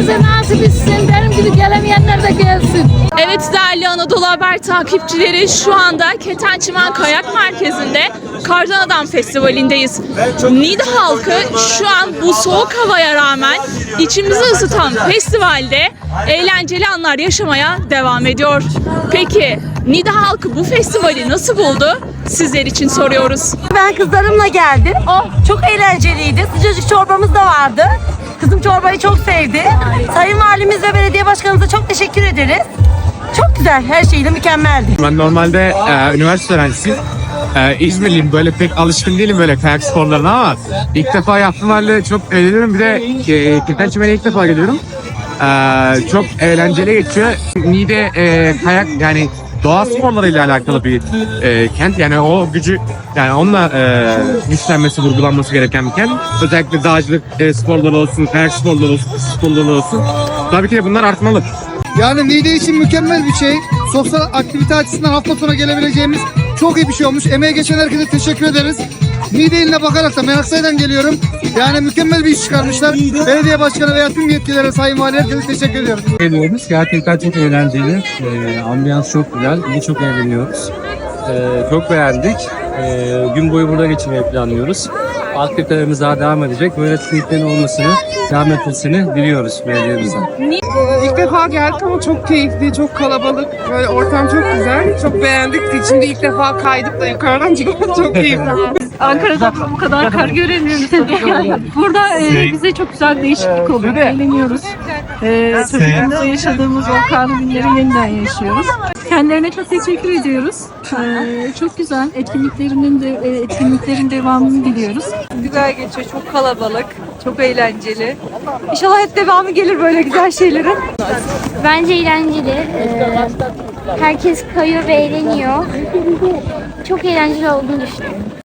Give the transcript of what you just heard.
herkese nasip etsin. Benim gibi gelemeyenler de gelsin. Evet değerli Anadolu Haber takipçileri şu anda Ketençimen Kayak Merkezi'nde Kardan Adam Festivali'ndeyiz. Niğde halkı şu an bu soğuk havaya rağmen içimizi ısıtan festivalde eğlenceli anlar yaşamaya devam ediyor. Peki Niğde halkı bu festivali nasıl buldu? Sizler için soruyoruz. Ben kızlarımla geldim. Oh, çok eğlenceliydi. Sıcacık çorbamız da vardı. Kızım çorbayı çok sevdi. Sayın Valimiz ve Belediye Başkanımıza çok teşekkür ederiz. Çok güzel, her şeyle mükemmeldi. Ben normalde e, üniversite öğrencisiyim. E, İzmirliyim böyle pek alışkın değilim böyle kayak sporlarına ama ilk defa yaptığım halde çok eğleniyorum. Bir de e, Kırklareli'ye ilk defa geliyorum. E, çok eğlenceli geçiyor. Niğde e, kayak yani doğa sporlarıyla alakalı bir e, kent. Yani o gücü yani onunla e, güçlenmesi, vurgulanması gereken bir kent. Özellikle dağcılık e, sporları olsun, kayak sporları olsun, sporları olsun. Tabii ki de bunlar artmalı. Yani Niğde için mükemmel bir şey. Sosyal aktivite açısından hafta sonu gelebileceğimiz çok iyi bir şey olmuş. Emeğe geçen herkese teşekkür ederiz. Niğde iline bakarak da Menaksay'dan geliyorum. Yani mükemmel bir iş çıkarmışlar. Belediye başkanı veya tüm yetkililere, sayın vali herkese teşekkür ediyorum. Eğleniyoruz. Gerçekten çok eğlenceli. Ee, ambiyans çok güzel. Biz çok eğleniyoruz. Ee, çok beğendik. Ee, gün boyu burada geçirmeyi planlıyoruz. Aktivitelerimiz daha devam edecek. Böyle etkinliklerin olmasını, devam etmesini diliyoruz belediyemizden. İlk defa geldik ama çok keyifli, çok kalabalık. Böyle ortam çok güzel. Çok beğendik. Şimdi ilk defa kaydık da yukarıdan çıkıyoruz. Çok keyifli. Ankara'da bu kadar kar göremiyoruz. Burada e, bize çok güzel değişiklik oluyor. Eğleniyoruz. E, çocukluğumuzda yaşadığımız o günleri yeniden yaşıyoruz. Kendilerine çok teşekkür ediyoruz. E, çok güzel. Etkinliklerinin de e, etkinliklerin devamını diliyoruz. Güzel geçiyor, çok kalabalık, çok eğlenceli. İnşallah hep devamı gelir böyle güzel şeylerin. Bence eğlenceli. Ee, herkes kayıyor ve eğleniyor. Çok eğlenceli olduğunu düşünüyorum.